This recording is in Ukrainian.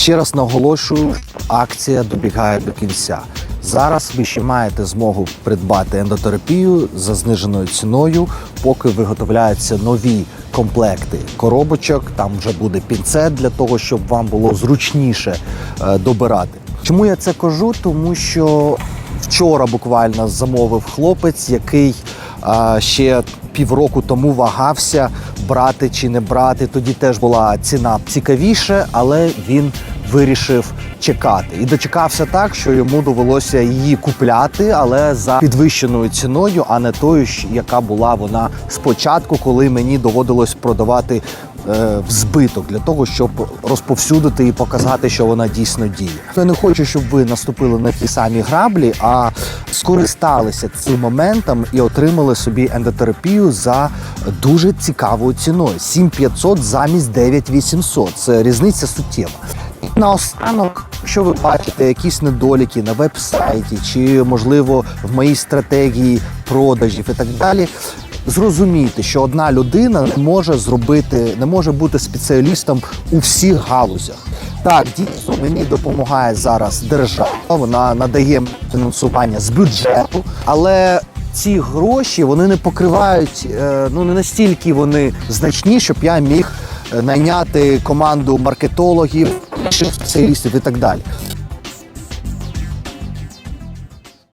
Ще раз наголошую, акція добігає до кінця. Зараз ви ще маєте змогу придбати ендотерапію за зниженою ціною, поки виготовляються нові комплекти коробочок. Там вже буде пінцет для того, щоб вам було зручніше е, добирати. Чому я це кажу? Тому що вчора буквально замовив хлопець, який а, ще півроку тому вагався брати чи не брати. Тоді теж була ціна цікавіше, але він вирішив чекати. І дочекався так, що йому довелося її купляти, але за підвищеною ціною, а не тою, яка була вона спочатку, коли мені доводилось продавати е, збиток для того, щоб розповсюдити і показати, що вона дійсно діє. Я не хочу, щоб ви наступили на ті самі граблі, а скористалися цим моментом і отримали собі ендотерапію за дуже цікавою ціною 7500 замість 9800. Це різниця суттєва. Наостанок, якщо ви бачите якісь недоліки на веб-сайті, чи можливо в моїй стратегії продажів і так далі. Зрозумійте, що одна людина не може зробити, не може бути спеціалістом у всіх галузях. Так, дійсно мені допомагає зараз держава. Вона надає фінансування з бюджету, але ці гроші вони не покривають, е, ну не настільки вони значні, щоб я міг е, найняти команду маркетологів, спеціалістів і так далі.